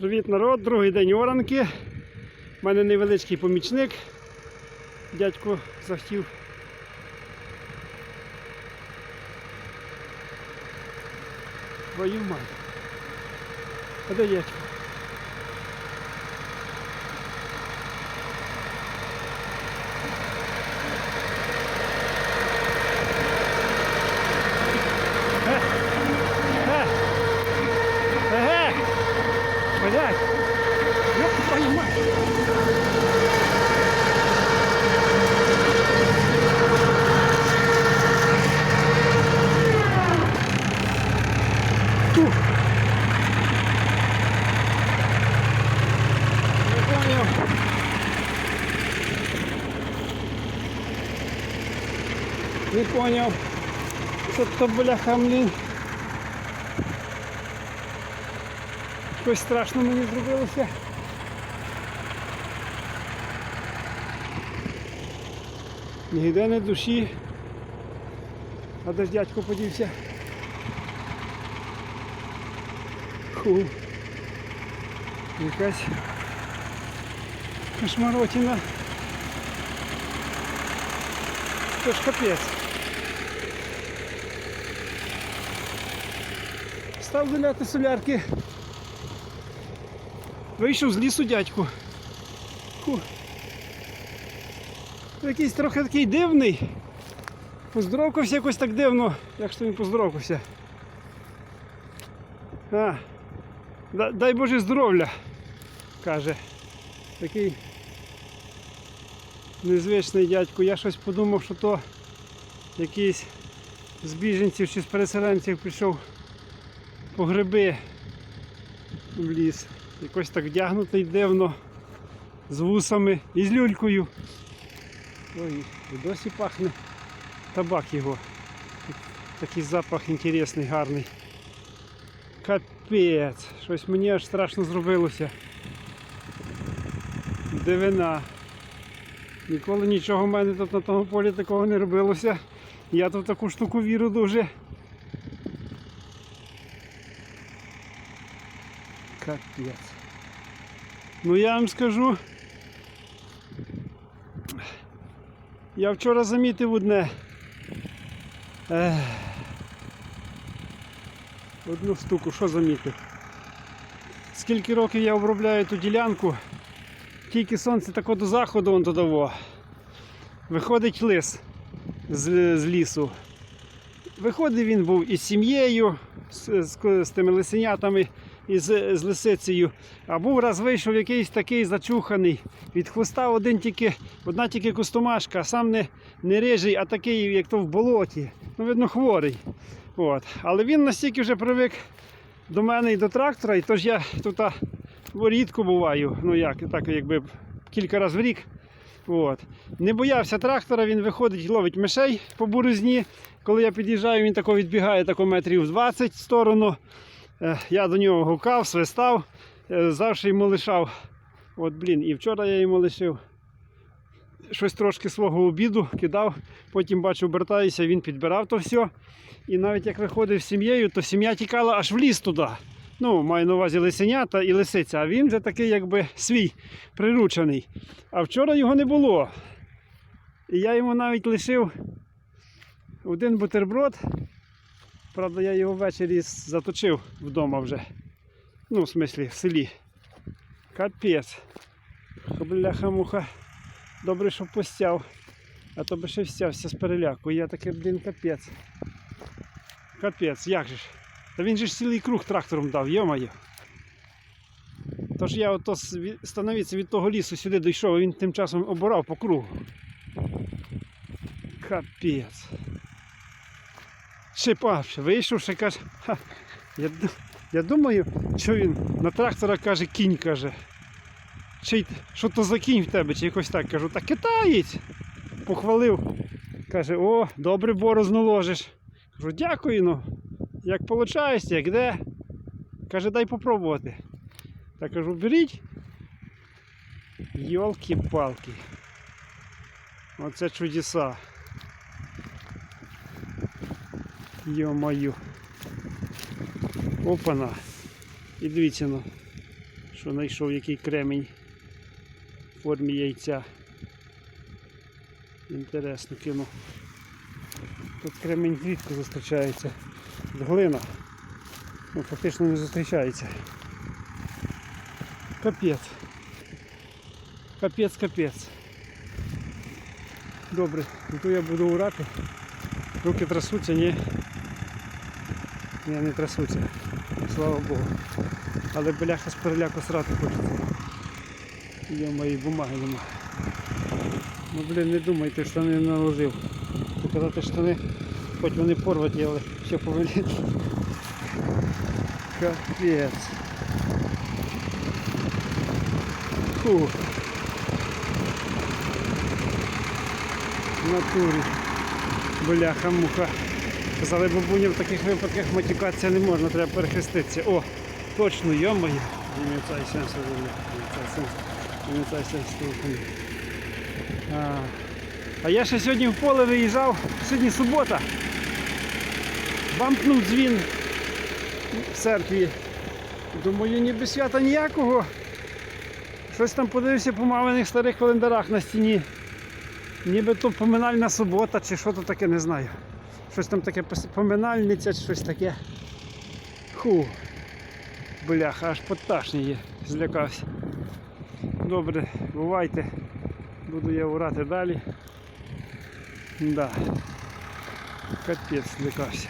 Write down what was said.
Привіт, народ! Другий день оранки. У мене невеличкий помічник. Дядько захотів. Твою мать. А де дядько? Е, е, Еге! Блядь! Ёб твою мать! Фу. Не понял. Не понял. Что-то, бляха, блин. Щось страшно мені зробилося. Ніде не душі. А де ж дядько подівся? Ху. Якась кошмаротина. Це ж капець. Став доляти солярки. Вийшов з лісу дядьку. Фу. Якийсь трохи такий дивний. Поздоровкався якось так дивно, як то він поздоровкався. А, дай Боже здоров'я, каже. Такий незвичний дядько. Я щось подумав, що то якийсь з біженців чи з переселенців прийшов по гриби в ліс. Якось так вдягнутий дивно, з вусами і з люлькою. Ой, і досі пахне табак його. Такий запах інтересний, гарний. Капець, щось мені аж страшно зробилося. Дивина. Ніколи нічого в мене тут на тому полі такого не робилося. Я тут таку штуку вірю дуже. Капець. Ну я вам скажу. Я вчора замітив одне. Одну штуку, що замітив? Скільки років я обробляю ту ділянку, тільки сонце тако до заходу он додаво. Виходить лис з, з лісу. Виходив він був із сім'єю, з, з, з тими лисенятами і з, лисицею. А був раз вийшов якийсь такий зачуханий. Від хвоста один тільки, одна тільки костомашка, сам не, не рижий, а такий, як то в болоті. Ну, видно, хворий. От. Але він настільки вже привик до мене і до трактора, і тож я тут рідко буваю. Ну як, так якби кілька разів в рік. От. Не боявся трактора, він виходить, ловить мишей по буризні. Коли я під'їжджаю, він тако відбігає тако метрів 20 в сторону. Е, Я до нього гукав, свистав, е, завжди йому лишав. От, блін, і вчора я йому лишив щось трошки свого обіду, кидав, потім бачу, обертаюся, він підбирав то все. І навіть як виходив з сім'єю, то сім'я тікала аж в ліс туди. Ну, маю на увазі лисенята і лисиця, а він вже такий, якби свій приручений. А вчора його не було. І я йому навіть лишив один бутерброд. Правда, я його ввечері заточив вдома вже. Ну, в смислі, в селі. Капець. Бляха-муха. Добре, що постяв. А то би ще встявся з переляку. Я таке, блін, капець. Капець, як же ж? Та він же ж цілий круг трактором дав, йо-моє. Тож я ото з- від- того лісу сюди дійшов, він тим часом обирав по кругу. Капець. Шипавши, вийшов, ще каже, «Ха, я, я думаю, що він на трактора каже, кінь каже. Чи що то за кінь в тебе, чи якось так кажу, та китаєць. Похвалив. Каже, о, добре борозну ложиш. Кажу, дякую, ну. Як виходить, як де? Каже, дай попробувати. Та кажу, беріть. Йолки-палки. Оце чудеса. Йо-маю. Опана. І дивіться ну. що знайшов який кремінь в формі яйця. Інтересно кину. Тут кремінь рідко зустрічається. Глина. Ну, фактично не зустрічається. Капець. Капець, капець. Добре, то я буду урати. Руки трясуться, ні. Ні, не трясуться. Слава Богу. Але бляха з переляку срати хочеться. Є мої бумаги нема. Ну блін, не думайте, штани не наложив. Показати штани, хоч вони порваті, але все повинні. Капець. Фу. В натурі. Бляха муха. Казали бабуня, в таких випадках матюкатися не можна, треба перехреститися. О, точно, йомаю. Не цей сенс не цей сенс. Телефону. А, я ще сьогодні в поле виїжджав, сьогодні субота. Бамкнув дзвін в церкві. Думаю, ніби свята ніякого. Щось там подивився по маминих старих календарах на стіні. Ніби то поминальна субота чи що то таке, не знаю. Щось там таке поминальниця щось таке. Ху. Бляха, аж поташніє, злякався. Добре, бувайте. Буду я урати далі. Да. Капець злякався.